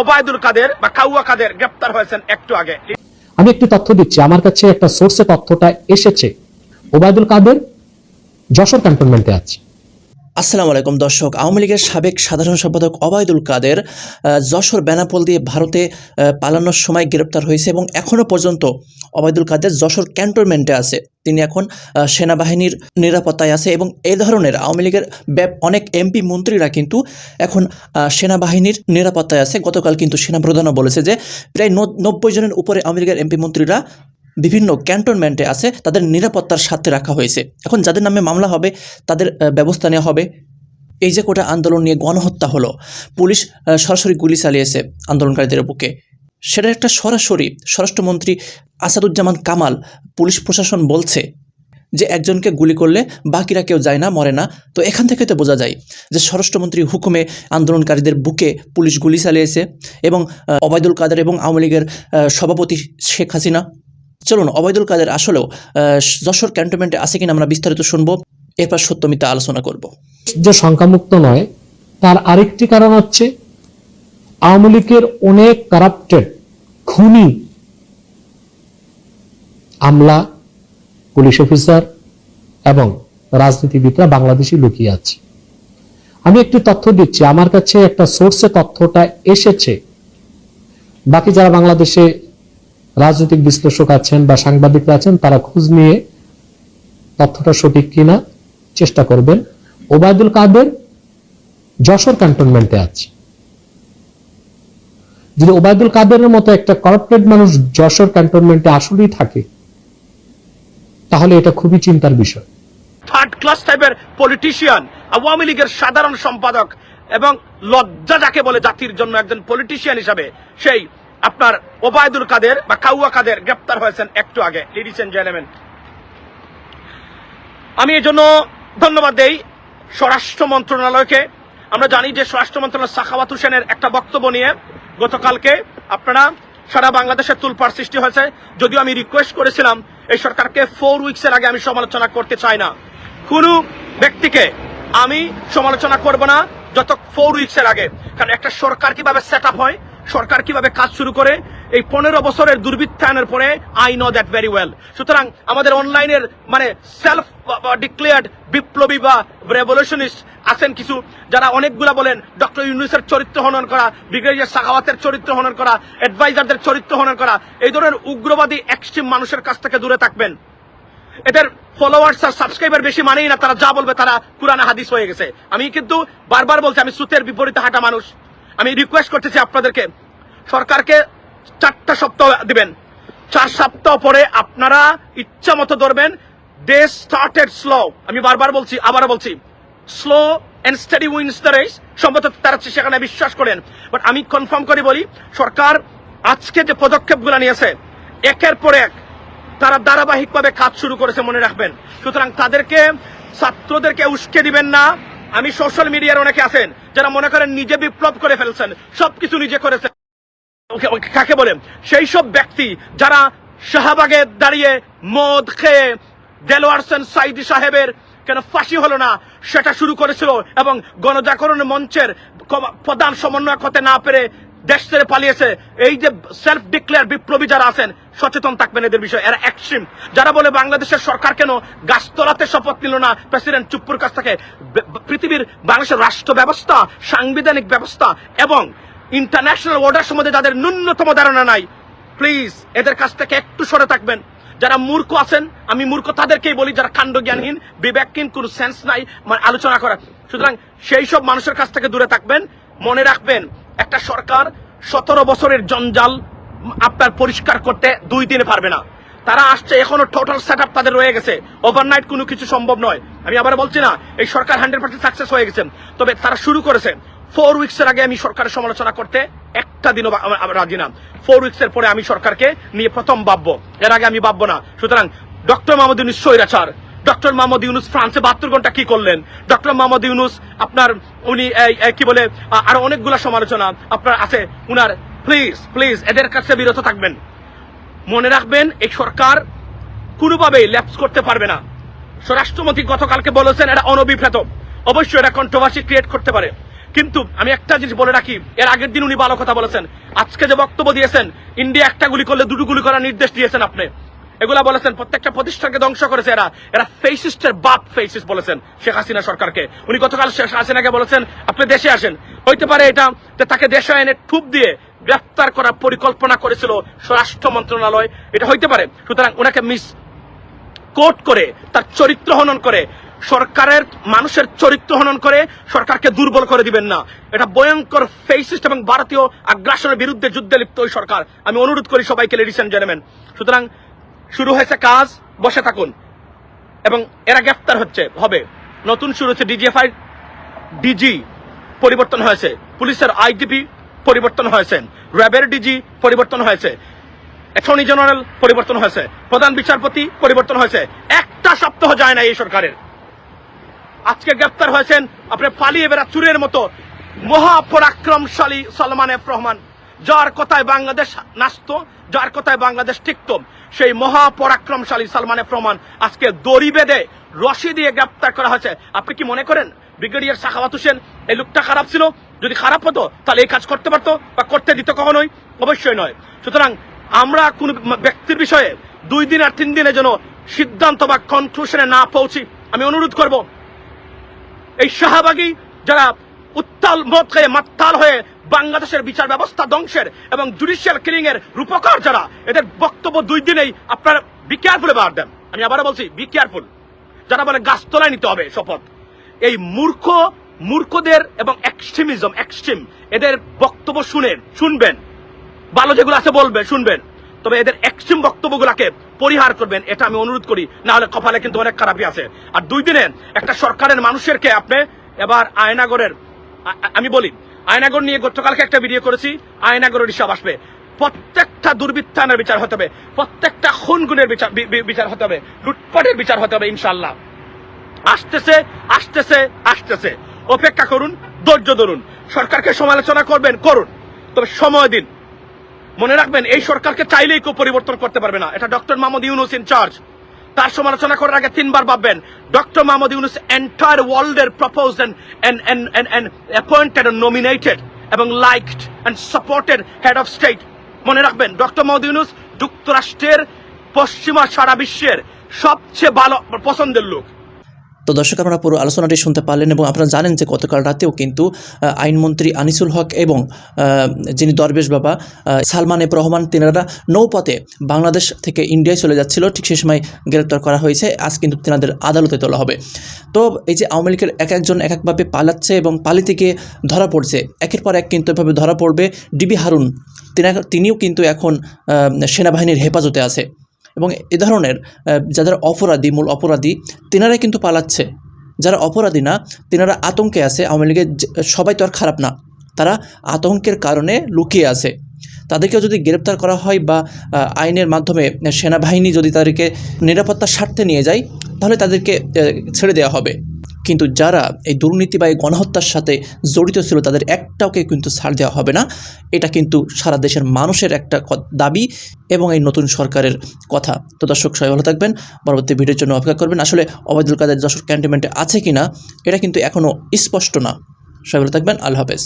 ওবায়দুল কাদের বা কাউয়া কাদের গ্রেপ্তার হয়েছেন একটু আগে। আমি একটি তথ্য দিচ্ছি। আমার কাছে একটা সোর্সে তথ্যটা এসেছে। ওবায়দুল কাদের যশোর ক্যান্টনমেন্টে আছে। আসসালামু আলাইকুম দর্শক। আওয়ামী লীগের সাবেক সাধারণ সম্পাদক অবায়দুল কাদের যশোর বেনাপোল দিয়ে ভারতে পালানোর সময় গ্রেপ্তার হয়েছে এবং এখনও পর্যন্ত অবায়দুল কাদের যশোর ক্যান্টনমেন্টে আছে। তিনি এখন সেনাবাহিনীর নিরাপত্তায় আছে এবং এই ধরনের আওয়ামী লীগের ব্যাপ- অনেক এমপি মন্ত্রীরা কিন্তু এখন সেনাবাহিনীর নিরাপত্তায় আছে। গতকাল কিন্তু সেনাপ্রধানও বলেছে যে, প্রায় নব্বই জনের উপরে আওয়ামী লীগের এমপি মন্ত্রীরা বিভিন্ন ক্যান্টনমেন্টে আছে, তাদের নিরাপত্তার সাথে রাখা হয়েছে। এখন যাদের নামে মামলা হবে, তাদের ব্যবস্থা নেওয়া হবে। এই যে কোটা আন্দোলন নিয়ে গণহত্যা হলো, পুলিশ সরাসরি গুলি চালিয়েছে আন্দোলনকারীদের বুকে। সেটা একটা সরাসরি স্বরাষ্ট্রমন্ত্রী আসাদুজ্জামান কামাল, পুলিশ প্রশাসন বলছে যে একজনকে গুলি করলে বাকিরা কেউ যায় না, মরে না। তো এখান থেকে তো বোঝা যায় যে স্বরাষ্ট্রমন্ত্রী হুকুমে আন্দোলনকারীদের বুকে পুলিশ গুলি চালিয়েছে এবং অবায়দুল কাদের এবং আওয়ামী লীগের সভাপতি শেখ হাসিনা চলুন অবায়দুল কাদের আসলেও যশোর ক্যান্টনমেন্টে আছে কিনা আমরা বিস্তারিত শুনব। এরপর সত্যমিতা আলোচনা করব। যে সংখ্যামুক্ত নয়, তার আরেকটি কারণ হচ্ছে, আওয়ামী লীগের অনেক কারাপ্টেড খুনি, আমলা পুলিশ অফিসার এবং রাজনীতিবিদরা বাংলাদেশি লুকিয়ে আছে। আমি একটি তথ্য দিচ্ছি। আমার কাছে একটা সোর্সে তথ্যটা এসেছে। বাকি যারা বাংলাদেশে রাজনৈতিক বিশ্লেষক আছেন বা সাংবাদিকরা আছেন, তারা খোঁজ নিয়ে তথ্যটা সঠিক কিনা চেষ্টা করবেন। ওবায়দুল কাদের যশোর ক্যান্টনমেন্টে আছে। যদি ওবায়দুল কাদেরের মতো একটা করাপ্টেড মানুষ যশোর ক্যান্টনমেন্টে আসলেই থাকে, তাহলে এটা খুবই চিন্তার বিষয়। থার্ড ক্লাস টাইপের পলিটিশিয়ান আওয়ামী লীগের সাধারণ সম্পাদক এবং লজ্জা যাকে বলে জাতির জন্য একজন পলিটিশিয়ান হিসাবে, সেই আপনার ওবায়দুল কাদের বা কাউয়া কাদের গ্রেপ্তার হয়েছেন একটু আগে। লেডিস এন্ড জেন্টলম্যান আমি এই জন্য ধন্যবাদ দেই স্বরাষ্ট্র মন্ত্রণালয়কে। আমরা জানি যে স্বরাষ্ট্র মন্ত্রণালয় সাখাওয়াত হোসেনের একটা বক্তব্য নিয়ে গতকালকে আপনারা সারা বাংলাদেশের তুলপার সৃষ্টি হয়েছে। যদিও আমি রিকোয়েস্ট করেছিলাম, এই সরকারকে ফোর উইকসের আগে আমি সমালোচনা করতে চাই না। কোনো ব্যক্তিকে আমি সমালোচনা করব না যত ফোর উইকসের আগে। কারণ একটা সরকার কীভাবে সেট হয় সরকার কীভাবে কাজ শুরু করে, এই পনেরো বছরের দুর্বৃত্তায়নের পরে I know that very well সুতরাং আমাদের অনলাইনের মানে সেলফ ডিক্লেয়ার্ড বিপ্লবী বা রেভলিউশনিস্ট আছেন কিছু, যারা অনেকগুলা বলেন, ডক্টর ইউনুসের চরিত্র হনন করা, ব্রিগেডিয়ার সাখাওয়াতের চরিত্র হনন করা অ্যাডভাইজারদের চরিত্র হনন করা, এই ধরনের উগ্রবাদী এক্সট্রিম মানুষের কাছ থেকে দূরে থাকবেন। এদের ফলোয়ার্স আর সাবস্ক্রাইবার বেশি মানেই না, তারা যা বলবে তারা কোরআনে হাদিস হয়ে গেছে। আমি কিন্তু বারবার বলছি, আমি সুতের বিপরীতে হাঁটা মানুষ। আমি রিকোয়েস্ট করতেছি আপনাদেরকে। সরকারকে চারটা সপ্তাহ দিবেন। চার সপ্তাহ পরে আপনারা ইচ্ছা মতো ধরবেন। দে স্টার্টেড স্লো আমি বারবার বলছি, আবারও বলছি। Slow and steady wins the race সম্ভবত তারা সেখানে বিশ্বাস করেন। বাট আমি কনফার্ম করে বলি, সরকার আজকে যে পদক্ষেপগুলো নিয়েছে, একের পর এক তারা ধারাবাহিকভাবে কাজ শুরু করেছে, মনে রাখবেন। সুতরাং তাদেরকে, ছাত্রদেরকে উস্কে দিবেন না। আমি সোশ্যাল মিডিয়ার অনেকে আছেন, যারা মনে করেন নিজে বিপ্লব করে ফেলছেন, সবকিছু নিজে করেছেন। কাকে বলে সেই সব ব্যক্তি যারা শাহবাগে দাঁড়িয়ে মদ খেয়ে দেলোয়ারসেন সাইদি সাহেবের কেন ফাঁসি হলো না, সেটা শুরু করেছিল এবং গণজাগরণ মঞ্চের প্রধান সমন্বয়ক হতে না পেরে দেশ ছেড়ে পালিয়েছে। এই যে সেলফ ডিক্লেয়ার বিপ্লবী যারা আছেন, সচেতন থাকবেন এদের বিষয়ে। এরা এক্সট্রিম যারা বলে বাংলাদেশের সরকার কেন গাছতলাতে শপথ নিল না, প্রেসিডেন্ট চুপ্পুর কাছ থেকে? পৃথিবীর বাংলাদেশের রাষ্ট্র ব্যবস্থা সাংবিধানিক ব্যবস্থা এবং ইন্টারন্যাশনাল অর্ডার সম্বন্ধে যাদের ন্যূনতম ধারণা নাই প্লিজ এদের কাছ থেকে একটু সরে থাকবেন। যারা মূর্খ আছেন, আমি মূর্খ তাদেরকেই বলি, যারা কাণ্ড জ্ঞানহীন বিবেকহীন, কোনো সেন্স নাই মানে আলোচনা করা সুতরাং সেই সব মানুষের কাছ থেকে দূরে থাকবেন, মনে রাখবেন একটা সরকার সতেরো বছরের জঞ্জাল আপনার পরিষ্কার করতে দুই দিনে পারবে না। তারা আসছে, এখনও টোটাল সেট আপ তাদের রয়ে গেছে। ওভারনাইট কোনো কিছু সম্ভব নয়। আমি আবার বলছি না, এই সরকার হান্ড্রেড পার্সেন্ট সাকসেস হয়ে গেছে। তবে তারা শুরু করেছে। ফোর উইকস আগে আমি সরকারের সমালোচনা করতে একটা দিনও রাজি না। ফোর উইকস পরে আমি সরকারকে নিয়ে প্রথম ভাববো। এর আগে আমি ভাববো না। সুতরাং ডক্টর মোহাম্মদ ইউনুস স্বৈরাচার ডক্টর মোহাম্মদ ইউনুস ফ্রান্সে বাহাত্তর ঘণ্টা কি করলেন? ডক্টর মোহাম্মদ ইউনুস, আপনার উনি কি বলে আরও অনেকগুলা সমালোচনা আপনার আছে। উনার প্লিজ প্লিজ এদের কাছে বিরত থাকবেন। মনে রাখবেন, এই সরকার কোনোভাবেই ল্যাপস করতে পারবে না। স্বরাষ্ট্রমন্ত্রী গতকালকে বলেছেন, এটা অনবিপ্রেত অবশ্যই এটা কন্ট্রোভার্সি ক্রিয়েট করতে পারে। কিন্তু আমি একটা জিনিস বলে রাখি, এর আগের দিন উনি ভালো কথা বলেছেন। আজকে যে বক্তব্য দিয়েছেন ইন্ডিয়া একটা গুলি করলে দুটো গুলি করার নির্দেশ দিয়েছেন আপনি। এগুলা বলেছেন, প্রত্যেকটা প্রতিষ্ঠানকে ধ্বংস করেছে এরা। এরা ফেসিস্টের বাপ ফেসিস্ট বলেছেন শেখ হাসিনা সরকারকে। উনি গতকাল শেখ হাসিনাকে বলেছেন, আপনি দেশে আসেন। হইতে পারে এটা তাকে দেশে এনে ঠুপ দিয়ে গ্রেফতার করার পরিকল্পনা করেছিল স্বরাষ্ট্র মন্ত্রণালয়। এটা হইতে পারে। সুতরাং ওনাকে মিস কোট করে, তার চরিত্র হনন করে, সরকারের মানুষের চরিত্র হনন করে সরকারকে দুর্বল করে দিবেন না। এটা ভয়ঙ্কর ফেসিস্ট এবং ভারতীয় আগ্রাসনের বিরুদ্ধে যুদ্ধে লিপ্ত ওই সরকার। আমি অনুরোধ করি সবাইকে লেডিস এন্ড জেন্টলম্যান সুতরাং শুরু হয়েছে কাজ, বসে থাকুন। এবং এরা গ্রেফতার হচ্ছে, হবে। নতুন শুরু হচ্ছে ডিজিএফআই, ডিজি পরিবর্তন হয়েছে। পুলিশের আইজিপি পরিবর্তন হয়েছে। র্যাবের ডিজি পরিবর্তন হয়েছে। অ্যাটর্নি জেনারেল পরিবর্তন হয়েছে। প্রধান বিচারপতি পরিবর্তন হয়েছে। একটা সপ্তাহ যায় না এই সরকারের। আজকে গ্রেপ্তার হয়েছেন আপনি পালিয়ে বেড়া চুরের মতো মহাপরাক্রমশালী সালমান এফ রহমান। যার কথায় বাংলাদেশ নাচত, যার কথায় বাংলাদেশ টিকত। সেই মহাপরাক্রমশালী সালমান এফ রহমান আজকে দড়ি বেঁধে রশি দিয়ে গ্রেপ্তার করা হয়েছে। আপনি কি মনে করেন ব্রিগেডিয়ার সাখাওয়াত হোসেন এই লোকটা খারাপ ছিল? যদি খারাপ হতো, তাহলে এই কাজ করতে পারতো বা করতে দিত কখনোই? অবশ্যই নয়। সুতরাং আমরা কোন ব্যক্তির বিষয়ে দুই দিন আর তিন দিনে যেন সিদ্ধান্ত বা কনক্লুশনে না পৌঁছি, আমি অনুরোধ করব। এই শাহবাগী যারা উত্তাল মত খেয়ে মাত্তাল হয়ে বাংলাদেশের বিচার ব্যবস্থা ধ্বংসের এবং জুডিশিয়াল কিলিং এর রূপকার যারা, এদের বক্তব্য দুই দিনেই আপনার বি কেয়ারফুল বার দেন আমি আবারও বলছি বি কেয়ারফুল যারা বলে গাছতলায় নিতে হবে, শপথ। এই মূর্খ, মূর্খদের এবং এক্সট্রিমিজম এক্সট্রিম এদের বক্তব্য শুনে, শুনবেন। ভালো যেগুলো আছে বলবে, শুনবেন। তবে এদের এক্সট্রিম বক্তব্যগুলোকে পরিহার করবেন, এটা আমি অনুরোধ করি। না হলে কপালে কিন্তু অনেক খারাপই আছে। আর দুই দিনে একটা সরকারের মানুষেরকে আপনি এবার আয়নাগরের আমি বলি আয়নাগর নিয়ে গতকালকে একটা ভিডিও করেছি, আয়নাগরের হিসাব আসবে। প্রত্যেকটা দুর্বৃত্তায়নের বিচার হতে হবে, প্রত্যেকটা বি- বি- বিচার হতে হবে, লুটপাটের বিচার হতে হবে ইনশাল্লাহ আসতেছে আসতেছে আসতেছে। অপেক্ষা করুন, ধৈর্য ধরুন। সরকারকে সমালোচনা করবেন, করুন। তবে সময় দিন। মনে রাখবেন, এই সরকারকে চাইলেই কেউ পরিবর্তন করতে পারবে না। এটা doctor Mahmud Yunus in charge তার সমালোচনা করার আগে তিনবার ভাববেন, ডক্টর মাহমুদ ইউনুস এন্টায়ার ওয়ার্ল্ডের প্রপোজ অ্যাপয়েন্টেড নমিনেটেড এবং liked and supported head of state মনে রাখবেন, ডক্টর মাহমুদ ইউনুস যুক্তরাষ্ট্রের পশ্চিমা সারা বিশ্বের সবচেয়ে ভালো পছন্দের লোক। তো দর্শক, আপনারা পুরো আলোচনাটি শুনতে পারলেন এবং আপনারা জানেন যে গতকাল রাতেও কিন্তু আইনমন্ত্রী আনিসুল হক এবং যিনি দরবেশ বাবা সালমান এফ রহমান, তেনারা নৌপথে বাংলাদেশ থেকে ইন্ডিয়ায় চলে যাচ্ছিল। ঠিক সেই সময় গ্রেপ্তার করা হয়েছে। আজ কিন্তু তেনাদের আদালতে তোলা হবে। তো এই যে আওয়ামী লীগের এক একজন এক একভাবে পালাচ্ছে এবং পালিতে গিয়ে ধরা পড়ছে, একের পর এক কিন্তু এভাবে ধরা পড়বে। ডিবি হারুন তিনা তিনিও কিন্তু এখন সেনাবাহিনীর হেফাজতে আছে। এবং এ ধরনের যাদের অপরাধী, মূল অপরাধী, তেনারাই কিন্তু পালাচ্ছে। যারা অপরাধী না, তেনারা আতঙ্কে আছে। আওয়ামী লীগের সবাই তো আর খারাপ না। তারা আতঙ্কের কারণে লুকিয়ে আছে। তাদেরকেও যদি গ্রেপ্তার করা হয় বা আইনের মাধ্যমে সেনাবাহিনী যদি তাদেরকে নিরাপত্তার স্বার্থে নিয়ে যায়, তাহলে তাদেরকে ছেড়ে দেওয়া হবে। কিন্তু যারা এই দুর্নীতি বা এই গণহত্যার সাথে জড়িত ছিল, তাদের একটাওকে কিন্তু ছাড় দেওয়া হবে না। এটা কিন্তু সারা দেশের মানুষের একটা দাবি এবং এই নতুন সরকারের কথা। তো দর্শক, সবাই ভালো থাকবেন। পরবর্তী ভিডিওর জন্য অপেক্ষা করবেন। আসলে অবৈধুল কাদের যশোর ক্যান্টনমেন্টে আছে কি না এটা কিন্তু এখনও স্পষ্ট না। সবাই ভালো থাকবেন। আল্লাহ হাফেজ।